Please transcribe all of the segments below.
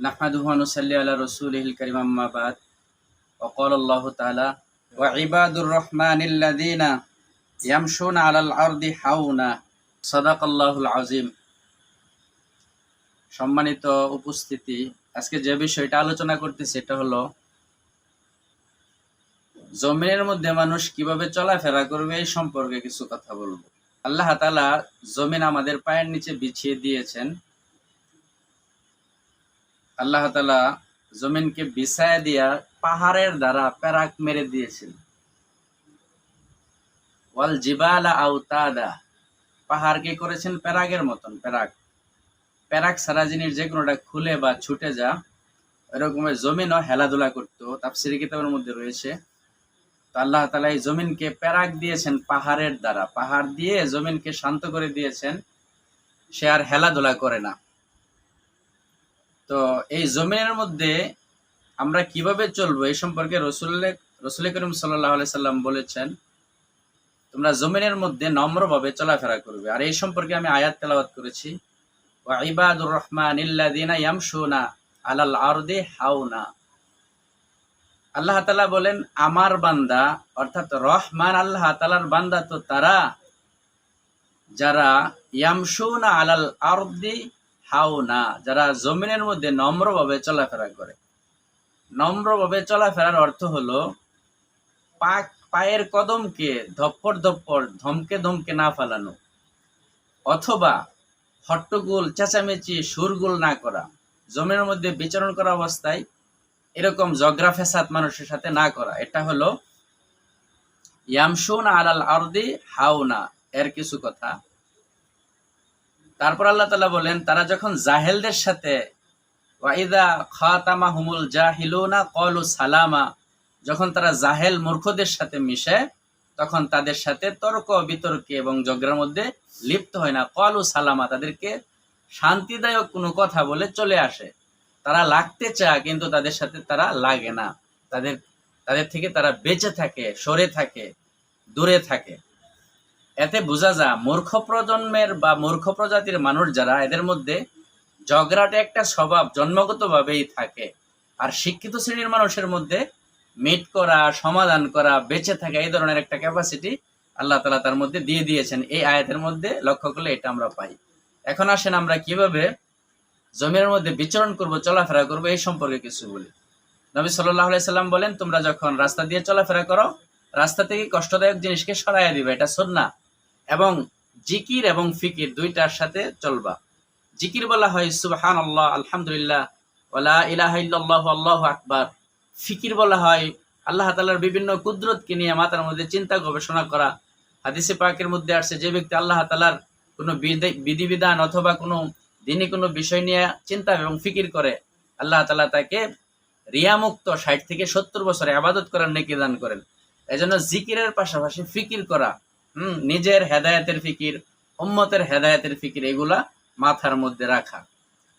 نحمده ونصلي على رسوله الكريم أما بعد وقال الله تعالى وعباد الرحمن الذين يمشون على الأرض حونا صدق الله العظيم সম্মানিত উপস্থিতি আজকে যে বিষয়টা আলোচনা করতেছি এটা হলো জমিনের মধ্যে মানুষ কিভাবে চলাফেরা করবে এই সম্পর্কে কিছু কথা বলবো আল্লাহ তাআলা জমিন আমাদের পায়ের নিচে বিছিয়ে দিয়েছেন আল্লাহ তাআলা জমিনকে বিছায় দিয়া পাহাড়ের দ্বারা প্যারাক মেরে দিয়েছেন। ওয়াল জিবালা আউতাদা পাহাড়কে করেছেন? প্যারাগের মতন প্যারাক। প্যারাক সারা জিনিস যে কোনোটা খুলে বা ছুটে যা এরকমের জমিনও হেলাধুলা করতো, তাফসিরি কিতাবের মধ্যে রয়েছে। তো আল্লাহ তালা এই জমিনকে প্যারাক দিয়েছেন পাহাড়ের দ্বারা। পাহাড় দিয়ে জমিনকে শান্ত করে দিয়েছেন, সে আর হেলাধুলা করে না। তো এই জমিনের মধ্যে আমরা কীভাবে চলবো এই সম্পর্কে রসুল রসুল করিম সাল্লাহ সাল্লাম বলেছেন, তোমরা জমিনের মধ্যে নম্রভাবে চলাফেরা করবে। আর এই সম্পর্কে আমি আয়াত তেলাওয়াত করেছি ইবাদুর রহমান ইল্লাদিনা ইয়ামশুনা আলাল আরদে হাওনা। আল্লাহ তালা বলেন, আমার বান্দা, অর্থাৎ রহমান আল্লাহ তালার বান্দা তো তারা, যারা ইয়ামশুনা আলাল আরদি হাওনা যারা জমিনের মধ্যে নম্রভাবে চলাফেরা করে। নম্রভাবে চলাফেরার অর্থ হলো, পাক, পায়ের কদমকে ধপ্পর ধপ্পর, ধমকে ধমকে না ফেলানো, অথবা হট্টগোল, চেঁচামেচি, সুরগুল না করা জমির মধ্যে বিচরণ করা অবস্থায় এরকম জগ্রা ফেসাদ মানুষের সাথে না করা। এটা হলো ইয়ামসুন আলাল আরদি হাওনা, এর কিছু কথা। তারপর আল্লাহ তালা বলেন, তারা যখন জাহেলদের সাথে ওয়াইদা খাতামা হুমুল জাহিলুনা কলু সালামা, যখন তারা জাহেল মূর্খদের সাথে মিশে, তখন তাদের সাথে তর্ক, বিতর্কে এবং ঝগড়ার মধ্যে লিপ্ত হয় না। কলু সালামা, তাদেরকে শান্তিদায়ক কোনো কথা বলে চলে আসে। তারা লাগতে চায়, কিন্তু তাদের সাথে তারা লাগে না। তাদের তাদের থেকে তারা বেঁচে থাকে, সরে থাকে, দূরে থাকে। এতে বোঝা যায় মূর্খ প্রজন্মের বা মূর্খ প্রজাতির মানুষ যারা, এদের মধ্যে ঝগড়াটা একটা স্বভাব জন্মগতভাবেই থাকে। আর শিক্ষিত শ্রেণির মানুষের মধ্যে মিট করা, সমাধান করা, বেঁচে থাকা এই ধরনের একটা ক্যাপাসিটি আল্লাহ তালা তার মধ্যে দিয়ে দিয়েছেন। এই আয়াতের মধ্যে লক্ষ্য করলে এটা আমরা পাই। এখন আসেন আমরা কীভাবে জমির মধ্যে বিচরণ করব, চলাফেরা করব, এই সম্পর্কে কিছু বলি। নবী সাল্লাহ সাল্লাম বলেন, তোমরা যখন রাস্তা দিয়ে চলাফেরা করো, রাস্তা থেকে কষ্টদায়ক জিনিসকে সরাইয়া দিবে, এটা সন্না এবং জিকির এবং ফিকির দুইটার সাথে চলবা। জিকির বলা হয় সুবহান আল্লাহ আলহামদুলিল্লাহ ওলা ইলাহ আল্লাহ ফিকির বলা হয়, আল্লাহ বিভিন্ন কুদরতকে নিয়ে মাথার মধ্যে চিন্তা গবেষণা করা। হাদিসে পাকের মধ্যে আসছে, যে ব্যক্তি আল্লাহ তালার কোনো বিধিবিধান অথবা কোনো দিনই কোনো বিষয় নিয়ে চিন্তা এবং ফিকির করে, আল্লাহ তালা তাকে রিয়ামুক্ত ষাট থেকে সত্তর বছরে আবাদত করার নেকি দান করেন। এজন্য জিকিরের পাশাপাশি ফিকির করা নিজের হেদায়তের ফিকির, উম্মতের হেদায়তের ফিকির এগুলা মাথার মধ্যে রাখা।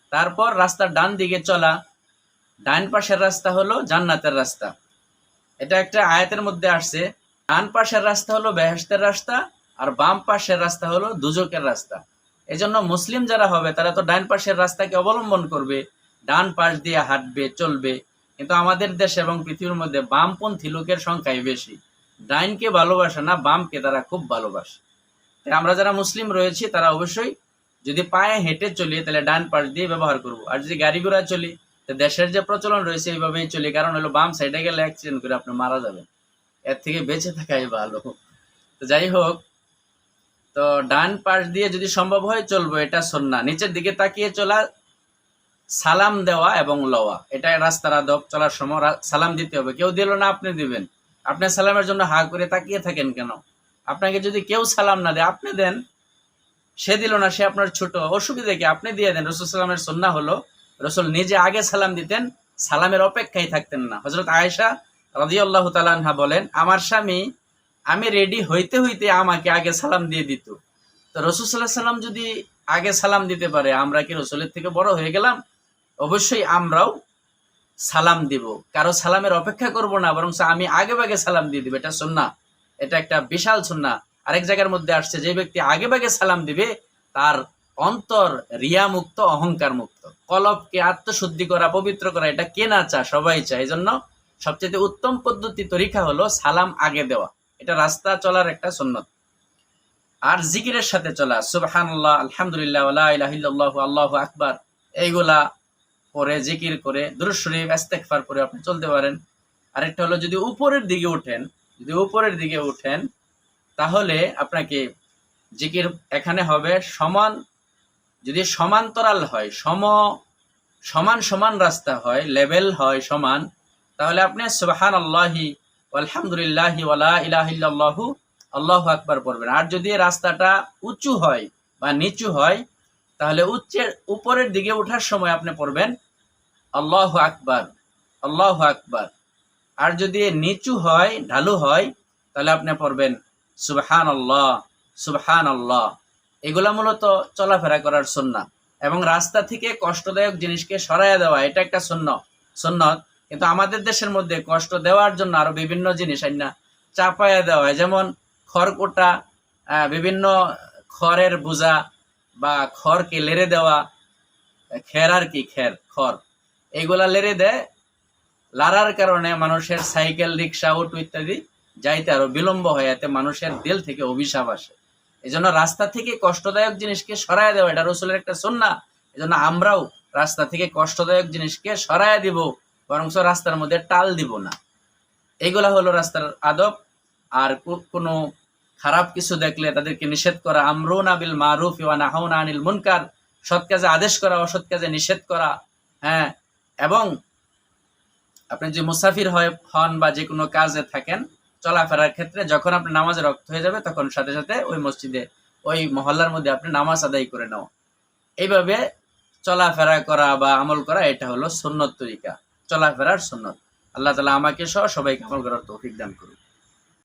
তারপর রাস্তার ডান দিকে চলা, ডান পাশের রাস্তা হলো জান্নাতের রাস্তা। এটা একটা আয়াতের মধ্যে আসছে, ডান পাশের রাস্তা হলো বেহেস্তের রাস্তা আর বাম পাশের রাস্তা হলো দুজকের রাস্তা। এজন্য মুসলিম যারা হবে, তারা তো ডান পাশের রাস্তাকে অবলম্বন করবে, ডান পাশ দিয়ে হাঁটবে, চলবে। কিন্তু আমাদের দেশ এবং পৃথিবীর মধ্যে বামপন্থী লোকের সংখ্যাই বেশি। ডাইনকে ভালোবাসে না, বামকে তারা খুব ভালোবাসে। তাই আমরা যারা মুসলিম রয়েছি, তারা অবশ্যই যদি পায়ে হেঁটে চলি, তাহলে ডান পাশ দিয়ে ব্যবহার করব। আর যদি গাড়ি ঘোড়া চলি তো দেশের যে প্রচলন রয়েছে, এইভাবেই চলি। কারণ হলো বাম সাইডে গেলে অ্যাক্সিডেন্ট করে আপনি মারা যাবেন। এর থেকে বেঁচে থাকাই ভালো। তো যাই হোক, তো ডান পাশ দিয়ে যদি সম্ভব হয় চলবো, এটা সন্না নিচের দিকে তাকিয়ে চলা, সালাম দেওয়া এবং লওয়া। এটা রাস্তার আদব, চলার সময় সালাম দিতে হবে। কেউ দিল না, আপনি দিবেন। আপনি সালামের জন্য হা করে তাকিয়ে থাকেন কেন? আপনাকে যদি কেউ সালাম না দেয়, আপনি দেন। সে দিল না, সে আপনার ছোট। অসুবিধা কি? আপনি দিয়ে দেন। রসুল সালামের সন্না হলো, রসুল নিজে আগে সালাম দিতেন, সালামের অপেক্ষায় থাকতেন না। হজরত আয়েশা রাজি আল্লাহ তালাহা বলেন, আমার স্বামী, আমি রেডি হইতে হইতে আমাকে আগে সালাম দিয়ে দিত। তো রসুল সাল্লাহ সাল্লাম যদি আগে সালাম দিতে পারে, আমরা কি রসুলের থেকে বড় হয়ে গেলাম? অবশ্যই আমরাও সালাম দিব। কারও সালামের অপেক্ষা করব না বরং আমি আগে ভাগে সালাম দিয়ে দিব। এটা সন্না এটা একটা বিশাল সন্না আরেক জায়গার মধ্যে আসছে, যে ব্যক্তি আগে ভাগে সালাম দিবে, তার অন্তর রিয়া মুক্ত অহংকার মুক্ত কলবকে আত্মশুদ্ধি করা, পবিত্র করা, এটা কে না চা সবাই চায়। এই জন্য সবচেয়ে উত্তম পদ্ধতি, তরিকা হলো সালাম আগে দেওয়া। এটা রাস্তা চলার একটা সুন্নত আর জিকিরের সাথে চলা। সুবহানাল্লাহ, আলহামদুলিল্লাহ ইল্লাল্লাহু, আল্লাহু আকবার। এইগুলা পরে জিকির করে, দুরূদ শরীফ, ইস্তেগফার করে আপনি চলতে পারেন। আরেকটা হলো যদি উপরের দিকে উঠেন, যদি উপরের দিকে উঠেন, তাহলে আপনাকে জিকির এখানে হবে সমান, যদি সমান্তরাল হয়, সম, সমান সমান রাস্তা হয়, লেভেল হয় সমান, তাহলে আপনি সুবাহান আল্লাহি আলহামদুলিল্লাহি ওয়ালা ইলাহিল্লাহু আল্লাহু আকবার পড়বেন। আর যদি রাস্তাটা উঁচু হয় বা নিচু হয় তাহলে উচ্চের উপরের দিকে ওঠার সময় আপনি পড়বেন, আল্লাহু আকবার আল্লাহু আকবার। আর যদি নিচু হয়, ঢালু হয়, তাহলে আপনি পড়বেন সুবহান আল্লাহ সুবহান আল্লাহ এগুলা মূলত চলাফেরা করার সন্না এবং রাস্তা থেকে কষ্টদায়ক জিনিসকে সরাইয়া দেওয়া, এটা একটা শূন্য সুন্নত। কিন্তু আমাদের দেশের মধ্যে কষ্ট দেওয়ার জন্য আরও বিভিন্ন জিনিস আইনা চাপাইয়া দেওয়া হয়। যেমন খড়কোটা বিভিন্ন খড়ের বোঝা বা খড়কে লেড়ে দেওয়া, খের আর কি, খের, খড়, এগুলা লেড়ে দেয়। লারার কারণে মানুষের সাইকেল, রিক্সা, অটো ইত্যাদি যাইতে আরও বিলম্ব হয়, এতে মানুষের দিল থেকে অভিশাপ আসে। এই জন্য রাস্তা থেকে কষ্টদায়ক জিনিসকে সরায় দেওয়া, এটা রসুলের একটা সন্না এই জন্য আমরাও রাস্তা থেকে কষ্টদায়ক জিনিসকে সরায় দিব বরং রাস্তার মধ্যে টাল দিব না। এগুলা হলো রাস্তার আদব। আর কোনো খারাপ কিছু দেখলে তাদেরকে নিষেধ করা, আমরুনা বিল মারুফ ওয়া নাহাউনা আনিল মুনকার, সৎ কাজে আদেশ করা, অসৎ কাজে নিষেধ করা হ্যাঁ এবং আপনি যে মুসাফির হয়, হন বা যে কোনো কাজে থাকেন, চলাফেরার ক্ষেত্রে যখন আপনি নামাজে রক্ত হয়ে যাবে, তখন সাথে সাথে ওই মসজিদে, ওই মহল্লার মধ্যে আপনি নামাজ আদায় করে নাও। এইভাবে চলাফেরা করা বা আমল করা, এটা হলো সুন্নত তরিকা, চলাফেরার সুন্নত। আল্লাহ তালা আমাকে সহ সবাইকে আমল করার তৌফিক দান করুন